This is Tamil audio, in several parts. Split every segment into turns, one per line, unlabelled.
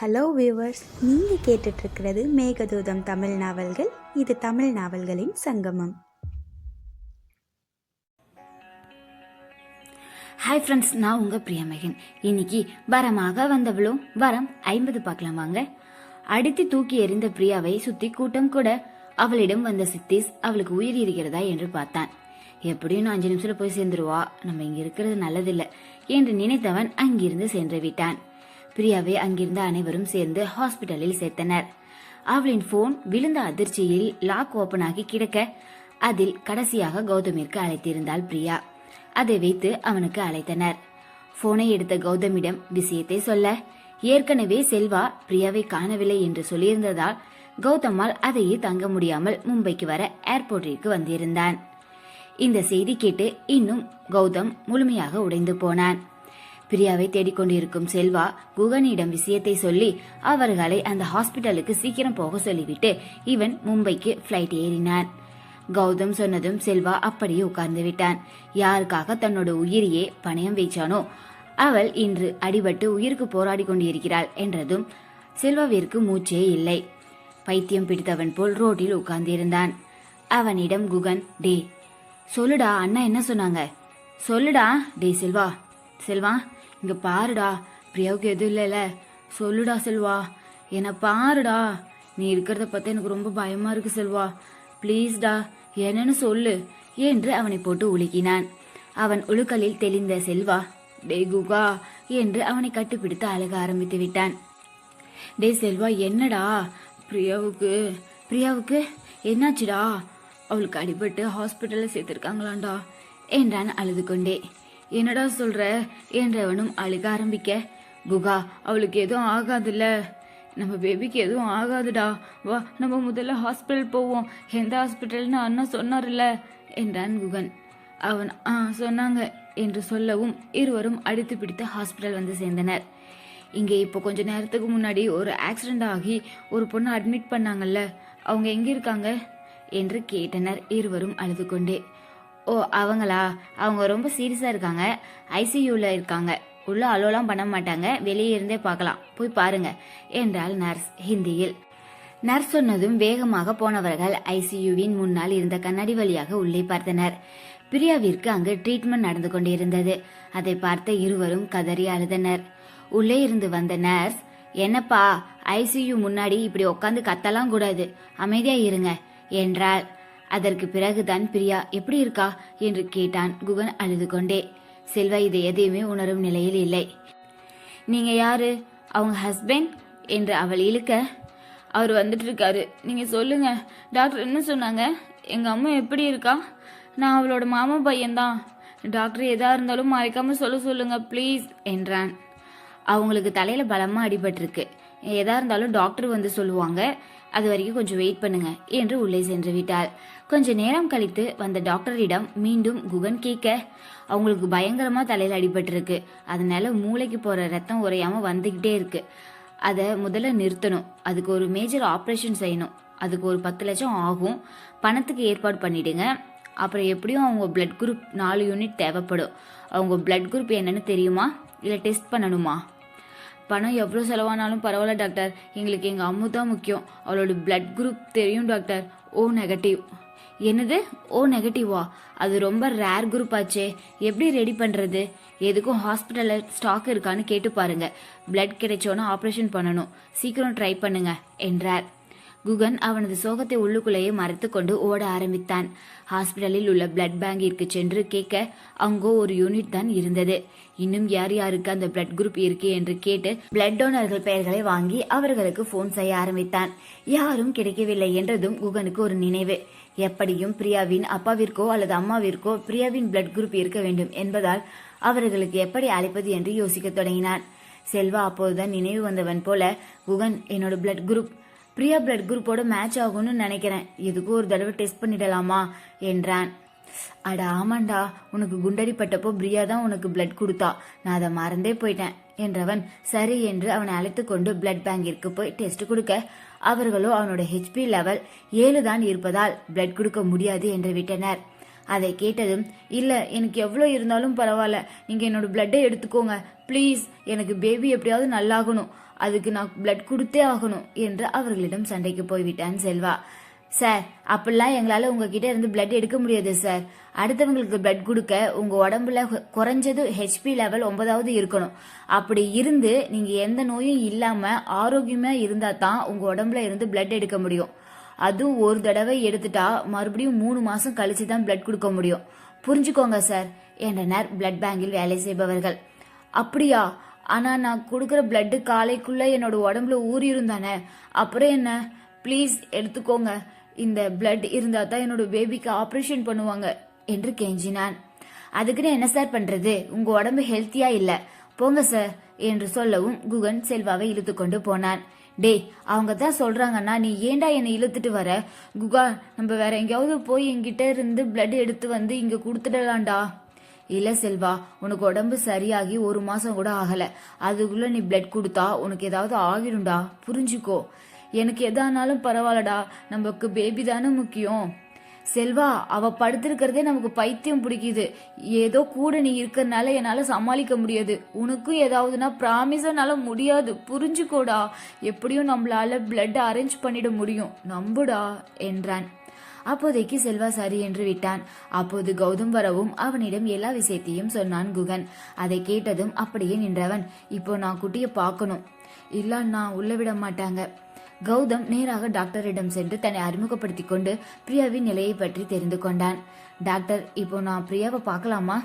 ஹலோ வியூவர்ஸ் நீங்கள் கேட்டுட்ருக்கிறது மேகதூதம் தமிழ் நாவல்கள். இது தமிழ் நாவல்களின் சங்கமம்.
ஹாய் ஃப்ரெண்ட்ஸ் நான் உங்கள் பிரியமகன். இன்னைக்கு வரமாக வந்தவளும் வரம் ஐம்பது பார்க்கலாம் வாங்க. அடித்து தூக்கி எறிந்த பிரியாவை சுத்தி கூட்டம் கூட அவளிடம் வந்த சித்தீஸ் அவளுக்கு உயிர் இருக்கிறதா என்று பார்த்தான். எப்படியும் நான் அஞ்சு நிமிஷத்தில் போய் சேர்ந்துருவா. நம்ம இங்கே இருக்கிறது நல்லதில்லை என்று நினைத்தவன் அங்கிருந்து சென்று விட்டான் பிரியாவை அங்கிருந்த அனைவரும் சேர்ந்து ஹாஸ்பிட்டலில் சேர்த்தனர். அவளின் போன் விழுந்த அதிர்ச்சியில் லாக் ஓபன் ஆகி கிடக்க அதில் கடைசியாக கௌதமிற்கு அழைத்திருந்தாள் பிரியா. அதை வைத்து அவனுக்கு அழைத்தனர். போனை எடுத்த கௌதமிடம் விஷயத்தை சொல்ல ஏற்கனவே செல்வா பிரியாவை காணவில்லை என்று சொல்லியிருந்ததால் கௌதமால் அதையே தங்க முடியாமல் மும்பைக்கு வர ஏர்போர்ட்டிற்கு வந்திருந்தான். இந்த செய்தி கேட்டு இன்னும் கௌதம் முழுமையாக உடைந்து போனான். பிரியாவை தேடிக்கொண்டிருக்கும் செல்வா குகனிடம் விஷயத்தை சொல்லி அவர்களை அந்த ஹாஸ்பிட்டலுக்கு சீக்கிரம் போக சொல்லிவிட்டு இவன் மும்பைக்கு ஃப்ளைட் ஏறினான். கௌதம் சொன்னதும் செல்வா அப்படியே உட்கார்ந்து விட்டான். யாருக்காக தன்னோட உயிரையே பணயம் வைச்சானோ அவள் இன்று அடிபட்டு உயிருக்கு போராடி கொண்டிருக்கிறாள் என்றதும் செல்வாவிற்கு மூச்சே இல்லை. பைத்தியம் பிடித்தவன் போல் ரோட்டில் உட்கார்ந்திருந்தான். அவனிடம் குகன் டே சொல்லுடா அண்ணா என்ன சொன்னாங்க? சொல்லுடா டே செல்வா செல்வா இங்க பாருடா பிரியாவுக்கு எதுவும் இல்லைல்ல. சொல்லுடா செல்வா. என்னை பாருடா. நீ இருக்கிறத பார்த்து எனக்கு ரொம்ப பயமா இருக்கு செல்வா. ப்ளீஸ்டா என்னன்னு சொல்லு என்று அவனை போட்டு உலுக்கினான். அவன் உழுக்கலில் தெளிந்த செல்வா டே குகா என்று அவனை கட்டுப்பிடித்து அழக ஆரம்பித்து விட்டான். டே செல்வா என்னடா? பிரியாவுக்கு பிரியாவுக்கு என்னாச்சுடா? அவளுக்கு அடிபட்டு ஹாஸ்பிட்டலில் சேர்த்துருக்காங்களாண்டா? என்றான் அழுது கொண்டே. என்னடா சொல்ற? என்றவனும் அழுக ஆரம்பிக்க. குகா அவளுக்கு எதுவும் ஆகாதுல்ல. நம்ம பேபிக்கு எதுவும் ஆகாதுடா. வா நம்ம முதல்ல ஹாஸ்பிட்டல் போவோம். எந்த ஹாஸ்பிட்டல்னு அண்ணா சொன்னார்ல என்றான் குகன். அவன் ஆ சொன்னாங்க என்று சொல்லவும் இருவரும் அடித்து பிடித்து ஹாஸ்பிட்டல் வந்து சேர்ந்தனர். இங்கே இப்போ கொஞ்ச நேரத்துக்கு முன்னாடி ஒரு ஆக்சிடென்ட் ஆகி ஒரு பொண்ணை அட்மிட் பண்ணாங்கல்ல. அவங்க எங்க இருக்காங்க? என்று கேட்டனர் இருவரும் அழுது கொண்டே. ஓ அவங்களா? அவங்க ரொம்ப சீரியஸா இருக்காங்க. ஐசியூல இருக்காங்க. உள்ள அலோலாம் பண்ண மாட்டாங்க. வெளியே இருந்தே பார்க்கலாம். போய் பாருங்க. என்றாள் நர்ஸ் ஹிந்தியில். நர்ஸ் சொன்னதும் வேகமாக போனவர்கள் ஐசியூவின் முன்னால் இருந்த கண்ணாடி வழியாக உள்ளே பார்த்தனர். பிரியாவிற்கு அங்கு ட்ரீட்மெண்ட் நடந்து கொண்டிருந்தது. அதை பார்த்த இருவரும் கதறி அழுதனர். உள்ளே இருந்து வந்த நர்ஸ் என்னப்பா ஐசியூ முன்னாடி இப்படி உட்காந்து கத்தலாம் கூடாது. அமைதியா இருங்க என்றாள். அதற்கு பிறகுதான் பிரியா எப்படி இருக்கா? என்று கேட்டான் குகன் அழுது கொண்டே. செல்வா இதை எதையுமே உணரும் நிலையில் இல்லை. நீங்க யாரு? அவங்க ஹஸ்பண்ட் என்று அவள் இழுக்க. அவர் வந்துட்டு இருக்காரு நீங்க சொல்லுங்க. டாக்டர் என்ன சொன்னாங்க? எங்க அம்மா எப்படி இருக்கா? நான் அவளோட மாமா பையன்தான். டாக்டர் எதா இருந்தாலும் மறைக்காம சொல்ல சொல்லுங்க ப்ளீஸ் என்றான். அவங்களுக்கு தலையில பலமா அடிபட்டிருக்கு. எதா இருந்தாலும் டாக்டர் வந்து சொல்லுவாங்க. அது வரைக்கும் கொஞ்சம் வெயிட் பண்ணுங்க என்று உள்ளே சென்று விட்டாள். கொஞ்ச நேரம் கழித்து வந்த டாக்டரிடம் மீண்டும் குகன் கேட்க அவங்களுக்கு பயங்கரமா தலையில் அடிபட்டிருக்கு. அதனால மூளைக்கு போற ரத்தம் உரையாம வந்துகிட்டே இருக்கு. அதை முதல்ல நிறுத்தணும். அதுக்கு ஒரு மேஜர் ஆப்ரேஷன் செய்யணும். அதுக்கு ஒரு பத்து லட்சம் ஆகும். பணத்துக்கு ஏற்பாடு பண்ணிடுங்க. அப்புறம் எப்படியும் அவங்க பிளட் குரூப் நாலு யூனிட் தேவைப்படும். அவங்க பிளட் குரூப் என்னன்னு தெரியுமா? இல்லை டெஸ்ட் பண்ணணுமா? பணம் எவ்வளோ செலவானாலும் பரவாயில்ல டாக்டர் எங்களுக்கு எங்கள் அம்மு தான் முக்கியம். அவளோட பிளட் குரூப் தெரியும் டாக்டர் ஓ நெகட்டிவ் என்னது? ஓ நெகட்டிவா அது ரொம்ப ரேர் குரூப் ஆச்சே. எப்படி ரெடி பண்ணுறது எதுக்கும் ஹாஸ்பிட்டலில் ஸ்டாக் இருக்கான்னு கேட்டு பாருங்க. பிளட் கிடைச்சோன்னா ஆப்ரேஷன் பண்ணணும். சீக்கிரம் ட்ரை பண்ணுங்க. என்றார் குகன் அவனது சோகத்தை உள்ளுக்குள்ளேயே மறைத்து கொண்டு ஓட ஆரம்பித்தான். ஹாஸ்பிட்டலில் உள்ள பிளட் பேங்கிற்கு சென்று கேட்க அங்கோ ஒரு யூனிட் தான் இருந்தது. இன்னும் யார் யாருக்கு அந்த பிளட் குரூப் இருக்கு? என்று கேட்டு பிளட் டோனர்கள் பெயர்களை வாங்கி அவர்களுக்கு போன் செய்ய ஆரம்பித்தான். யாரும் கிடைக்கவில்லை என்றதும் குகனுக்கு ஒரு நினைவு. எப்படியும் பிரியாவின் அப்பாவிற்கோ அல்லது அம்மாவிற்கோ பிரியாவின் பிளட் குரூப் இருக்க வேண்டும் என்பதால் அவர்களுக்கு எப்படி அழைப்பது? என்று யோசிக்க தொடங்கினான். செல்வா அப்போதுதான் நினைவு வந்தவன் போல குகன் என்னோட பிளட் குரூப் பிரியா பிளட் குரூப்போட மேட்ச் ஆகும்னு நினைக்கிறேன். எதுக்கும் ஒரு தடவை டெஸ்ட் பண்ணிடலாமா? என்றான். அட ஆமாண்டா. உனக்கு குண்டடிப்பட்டப்போ பிரியா தான் உனக்கு பிளட் கொடுத்தா. நான் அதை மறந்தே போயிட்டேன் என்றவன் சரி என்று அவனை அழைத்து கொண்டு பிளட் பேங்கிற்கு போய் டெஸ்ட் கொடுக்க அவர்களோ அவனோட ஹெச்பி லெவல் ஏழு தான் இருப்பதால் பிளட் கொடுக்க முடியாது என்று விட்டனர். அதை கேட்டதும் இல்லை எனக்கு எவ்வளோ இருந்தாலும் பரவாயில்ல. நீங்கள் என்னோடய பிளட்டை எடுத்துக்கோங்க. ப்ளீஸ் எனக்கு பேபி எப்படியாவது நல்லாகணும். அதுக்கு நான் பிளட் கொடுத்தே ஆகணும் என்று அவர்களிடம் சண்டைக்கு போய்விட்டான் செல்வா. சார் அப்படிலாம் எங்களால் உங்ககிட்ட இருந்து பிளட் எடுக்க முடியாது சார். அடுத்தவங்களுக்கு பிளட் கொடுக்க உங்கள் உடம்புல குறைஞ்சது ஹெச்பி லெவல் ஒன்பதாவது இருக்கணும். அப்படி இருந்து நீங்கள் எந்த நோயும் இல்லாமல் ஆரோக்கியமாக இருந்தால் தான் உங்கள் உடம்புல இருந்து பிளட் எடுக்க முடியும். அதுவும் ஒரு தடவை எடுத்துட்டா மறுபடியும் மூணு மாசம் கழிச்சு தான் பிளட் கொடுக்க முடியும். புரிஞ்சுக்கோங்க சார் என்றனர் பிளட் பேங்கில் வேலை செய்பவர்கள். அப்படியா? ஆனா நான் கொடுக்குற பிளட்டு காலைக்குள்ள என்னோட உடம்புல ஊறிடும் தானே அப்புறம் என்ன? ப்ளீஸ் எடுத்துக்கோங்க. இந்த பிளட் இருந்தா தான் என்னோட பேபிக்கு ஆப்ரேஷன் பண்ணுவாங்க என்று கெஞ்சினான். அதுக்குன்னு என்ன சார் பண்றது? உங்க உடம்பு ஹெல்த்தியா இல்ல. போங்க சார் என்று சொல்லவும் குகன் செல்வாவை இழுத்து கொண்டு போனான். டேய் அவங்க தான் சொல்றாங்கன்னா நீ ஏன்டா என்னை இழுத்துட்டு வர? குகா நம்ம வேற எங்கேயாவது போய் எங்கிட்ட இருந்து பிளட் எடுத்து வந்து இங்க கொடுத்துடலாம்டா. இல்ல செல்வா உனக்கு உடம்பு சரியாகி ஒரு மாசம் கூட ஆகல. அதுக்குள்ள நீ பிளட் கொடுத்தா உனக்கு ஏதாவது ஆகிடும்டா. புரிஞ்சுக்கோ. எனக்கு எதானாலும் பரவாயில்லடா. நமக்கு பேபி தானே முக்கியம். செல்வா அவ படுத்திருக்கிறதே நமக்கு பைத்தியம் பிடிக்குது. ஏதோ கூட நீ இருக்கிறனால என்னால சமாளிக்க முடியாது. உனக்கும் ஏதாவதுனா ப்ராமிஸ் முடியாது. புரிஞ்சுக்கோடா. எப்படியும் நம்மளால பிளட் அரேஞ்ச் பண்ணிட முடியும். நம்புடா என்றான். அப்போதைக்கு செல்வா சரி என்று விட்டான். அப்போது கௌதம் வரவும் அவனிடம் எல்லா விஷயத்தையும் சொன்னான் குகன். அதை கேட்டதும் அப்படியே நின்றவன். இப்போ நான் குட்டியை பார்க்கணும். இல்ல நான் உள்ள விட மாட்டாங்க. கௌதம் நேராக டாக்டரிடம் சென்று தன்னை அறிமுகப்படுத்திக் கொண்டு பிரியாவின் நிலையை பற்றி தெரிந்து கொண்டான். டாக்டர் இப்போ நான் பிரியாவை பார்க்கலாமா?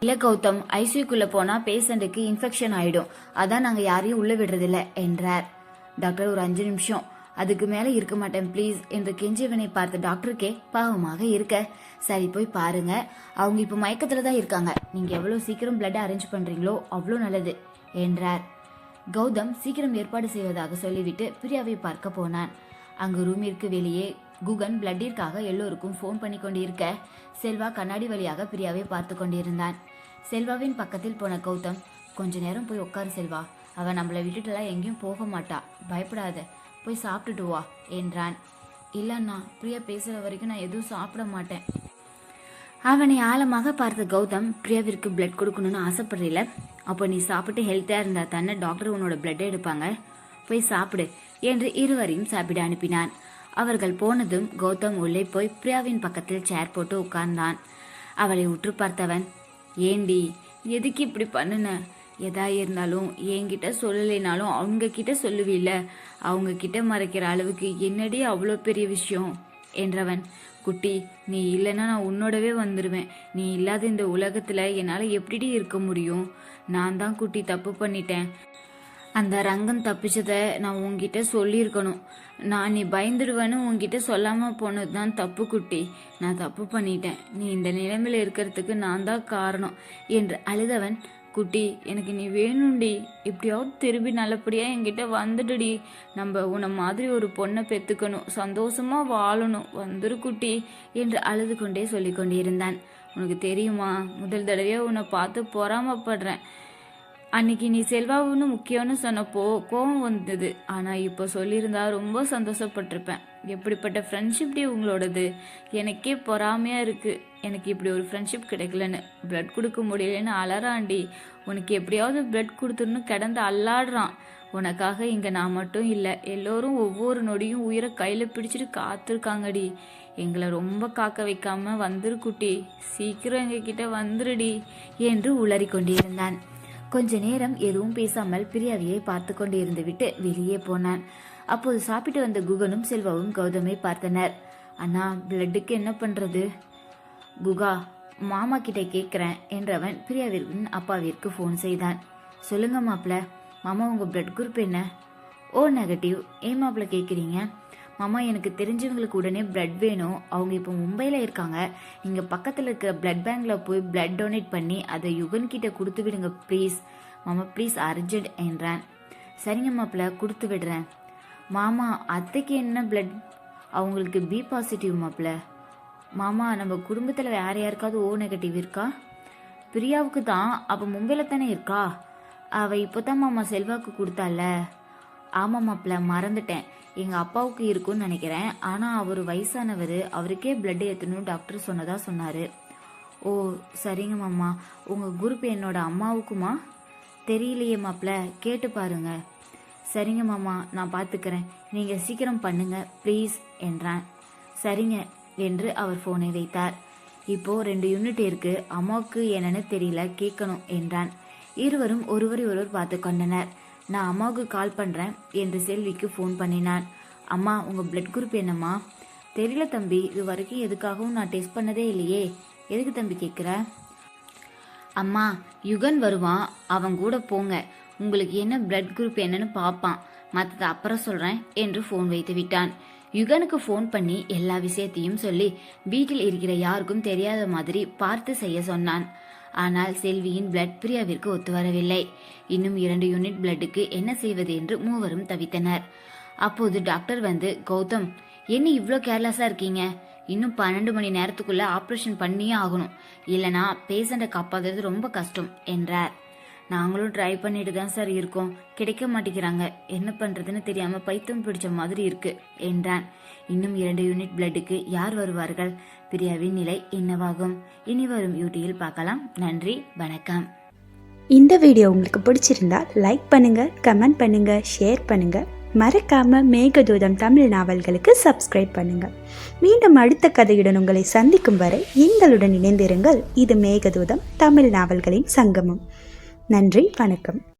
இல்ல கௌதம் ஐசியூக்குள்ள போனா பேஷண்ட்டுக்கு இன்ஃபெக்ஷன் ஆயிடும். அதான் நாங்க யாரையும் உள்ள விடுறதில்ல என்றார். டாக்டர் ஒரு அஞ்சு நிமிஷம். அதுக்கு மேல இருக்க மாட்டேன் ப்ளீஸ் என்று கெஞ்சியவனை பார்த்த டாக்டருக்கே பாவமாக இருக்க. சரி போய் பாருங்க. அவங்க இப்ப மயக்கத்துல தான் இருக்காங்க. நீங்க எவ்வளவு சீக்கிரம் பிளட் அரேஞ்ச் பண்றீங்களோ அவ்வளோ நல்லது என்றார். கௌதம் சீக்கிரம் ஏற்பாடு செய்வதாக சொல்லிவிட்டு பிரியாவை பார்க்க போனான். அங்கு ரூமிற்கு வெளியே குகன் பிளட்டிற்காக எல்லோருக்கும் ஃபோன் பண்ணி கொண்டிருக்க செல்வா கண்ணாடி வழியாக பிரியாவை பார்த்து கொண்டிருந்தான். செல்வாவின் பக்கத்தில் போன கௌதம் கொஞ்ச நேரம் போய் உட்காரு செல்வா. அவன் நம்மளை விட்டுட்டுலாம் எங்கேயும் போக மாட்டா. பயப்படாத. போய் சாப்பிட்டுட்டு வா என்றான். இல்லைண்ணா பிரியா பேசுகிற வரைக்கும் நான் எதுவும் சாப்பிட மாட்டேன். அவனை ஆழமாக பார்த்த கௌதம் பிரியாவிற்கு பிளட் கொடுக்கணும்னு ஆசைப்படுறீல அப்போ நீ சாப்பிட்டு ஹெல்த்தியாக இருந்தால் தானே டாக்டர் உன்னோட பிளட்டை எடுப்பாங்க? போய் சாப்பிடு என்று இருவரையும் சாப்பிட அனுப்பினான். அவர்கள் போனதும் கௌதம் உள்ளே போய் பிரியாவின் பக்கத்தில் சேர் போட்டு உட்கார்ந்தான். அவளை உற்று பார்த்தவன் ஏண்டி எதுக்கு இப்படி பண்ணுன? எதா இருந்தாலும் என்கிட்ட சொல்லலைனாலும் அவங்க கிட்ட சொல்லுவீல்ல. அவங்க கிட்ட மறைக்கிற அளவுக்கு என்னடி அவ்வளோ பெரிய விஷயம்? என்றவன் குட்டி நீ இல்லைன்னா நான் உன்னோடவே வந்துடுவேன் நீ இல்லாத இந்த உலகத்துல என்னால் எப்படிடி இருக்க முடியும்? நான் தான் குட்டி தப்பு பண்ணிட்டேன். அந்த ரங்கம் தப்பிச்சதை நான் உங்ககிட்ட சொல்லியிருக்கணும். நான் நீ பயந்துடுவேன்னு உங்ககிட்ட சொல்லாமல் போனது தான் தப்பு குட்டி. நான் தப்பு பண்ணிட்டேன். நீ இந்த நிலைமையில் இருக்கிறதுக்கு நான் தான் காரணம் என்று அழுதவன் குட்டி எனக்கு நீ வேணும்டி. எப்படியாவது திரும்பி நல்லபடியாக என்கிட்ட வந்துடுடி. நம்ம உன்னை மாதிரி ஒரு பொண்ணை பெற்றுக்கணும் சந்தோஷமா வாழணும். வந்துரு குட்டி என்று அழுது கொண்டே சொல்லி கொண்டிருந்தான் உனக்கு தெரியுமா? முதல் தடவையாக உன்னை பார்த்து பொறாமப்படுறேன். அன்னைக்கு நீ செல்வாவுன்னு முக்கியம்னு சொன்னப்போ கோவம் வந்தது. ஆனால் இப்போ சொல்லியிருந்தா ரொம்ப சந்தோஷப்பட்டிருப்பேன். எப்படிப்பட்ட ஃப்ரெண்ட்ஷிப் டே உங்களோடது? எனக்கே பொறாமையாக இருக்குது எனக்கு இப்படி ஒரு ஃப்ரெண்ட்ஷிப் கிடைக்கலன்னு. பிளட் கொடுக்க முடியலன்னு அலறாண்டி. உனக்கு எப்படியாவது பிளட் கொடுத்துருன்னு கிடந்து அல்லாடுறான். உனக்காக இங்கே நான் மட்டும் இல்லை எல்லோரும் ஒவ்வொரு நொடியும் உயிரை கையில் பிடிச்சிட்டு காத்திருக்காங்கடி. எங்களை ரொம்ப காக்க வைக்காம வந்துரு குட்டி. சீக்கிரம் எங்ககிட்ட வந்துருடி என்று உளறி கொண்டிருந்தான் கொஞ்ச நேரம் எதுவும் பேசாமல் பிரியாவியை பார்த்து கொண்டிருந்து விட்டு வெளியே போனான். அப்போது சாப்பிட்டு வந்த குகனும் செல்வாவும் கௌதமை பார்த்தனர். அண்ணா பிளட்டுக்கு என்ன பண்றது? குகா மாமா கிட்ட கேட்குறேன் என்றவன் பிரியாவின் அப்பாவிற்கு ஃபோன் செய்தான். சொல்லுங்க மாப்பிள்ள மாமா உங்க பிளட் குரூப் என்ன? ஓ நெகட்டிவ் ஏன் மாப்பிள்ள கேட்குறீங்க? மாமா எனக்கு தெரிஞ்சவங்களுக்கு உடனே பிளட் வேணும். அவங்க இப்போ மும்பையில் இருக்காங்க. நீங்கள் பக்கத்தில் இருக்கிற பிளட் பேங்க்கில் போய் பிளட் டொனேட் பண்ணி அதை யுகன்கிட்ட கொடுத்து விடுங்க ப்ளீஸ் மாமா ப்ளீஸ் அர்ஜென்ட் என்றான். சரிங்க மாப்பிள்ள கொடுத்து விடுறேன். மாமா அத்தைக்கு என்ன பிளட் அவங்களுக்கு பி பாசிட்டிவ் மாப்பிள்ள. மாமா நம்ம குடும்பத்தில் வேற யாருக்காவது ஓ நெகட்டிவ் இருக்கா? பிரியாவுக்கு தான் அப்போ மும்பையில் தானே இருக்கா? அவள் இப்போ தான் மாமா செல்வாக்கு கொடுத்தால. ஆமாம் மாப்பிள்ள மறந்துட்டேன். எங்கள் அப்பாவுக்கு இருக்கும்னு நினைக்கிறேன். ஆனால் அவர் வயசானவர். அவருக்கே பிளட் ஏற்றணும் டாக்டர் சொன்னதாக சொன்னார். ஓ சரிங்க மாமா. உங்கள் குரூப் என்னோட அம்மாவுக்குமா? தெரியலையே மாப்பிள்ள கேட்டு பாருங்க. சரிங்க மாமா நான் பார்த்துக்கிறேன் நீங்கள் சீக்கிரம் பண்ணுங்க ப்ளீஸ் என்றான். சரிங்க என்று அவர் ஃபோனை வைத்தார். இப்போ ரெண்டு யூனிட் இருக்கு. அம்மாவுக்கு என்னன்னு தெரியல கேட்கணும் என்றான். இருவரும் ஒருவரை ஒருவர் பார்த்து கொண்டனர். நான் அம்மாவுக்கு கால் பண்ணுறேன் என்று செல்விக்கு ஃபோன் பண்ணினான். அம்மா உங்கள் பிளட் குரூப் என்னம்மா? தெரியல தம்பி இது வரைக்கும் எதுக்காகவும் நான் டெஸ்ட் பண்ணதே இல்லையே. எதுக்கு தம்பி கேட்குற அம்மா யுகன் வருவான் அவன் கூட போங்க. உங்களுக்கு என்ன பிளட் குரூப் என்னன்னு பார்ப்பான். மற்றதை அப்புறம் சொல்கிறேன் என்று ஃபோன் வைத்து விட்டான். யுகனுக்கு ஃபோன் பண்ணி எல்லா விஷயத்தையும் சொல்லி வீட்டில் இருக்கிற யாருக்கும் தெரியாத மாதிரி பார்த்து செய்ய சொன்னான். ஆனால் செல்வியின் பிளட் பிரியாவிற்கு ஒத்து வரவில்லை இன்னும் இரண்டு யூனிட் பிளட்டுக்கு என்ன செய்வது என்று மூவரும் தவித்தனர். அப்போது டாக்டர் வந்து கௌதம் என்ன இவ்வளோ கேர்லெஸ்ஸாக இருக்கீங்க? இன்னும் பன்னெண்டு மணி நேரத்துக்குள்ள ஆப்ரேஷன் பண்ணியே ஆகணும். இல்லைனா பேஷண்ட்டை காப்பாற்றுறது ரொம்ப கஷ்டம் என்றார். நாங்களும் ட்ரை பண்ணிட்டு தான் சார் இருக்கோம். கிடைக்க மாட்டேங்கிறாங்க. என்ன பண்றதுன்னு தெரியாம பைத்தியம் பிடிச்ச மாதிரி இருக்கு. என்றான். இன்னும் இரண்டு யூனிட் பிளட்டுக்கு யார் வருவார்கள்? பிரியாவின் நிலை என்னவாகும்? இனி வரும் யூடியில் பார்க்கலாம். நன்றி வணக்கம்.
இந்த வீடியோ உங்களுக்கு பிடிச்சிருந்தா லைக் பண்ணுங்க கமெண்ட் பண்ணுங்க ஷேர் பண்ணுங்க. மறக்காம மேகதூதம் தமிழ் நாவல்களுக்கு சப்ஸ்கிரைப் பண்ணுங்க. மீண்டும் அடுத்த கதையுடன் உங்களை சந்திக்கும் வரை எங்களுடன் இணைந்திருங்கள். இது மேகதூதம் தமிழ் நாவல்களின் சங்கமம். நன்றி வணக்கம்.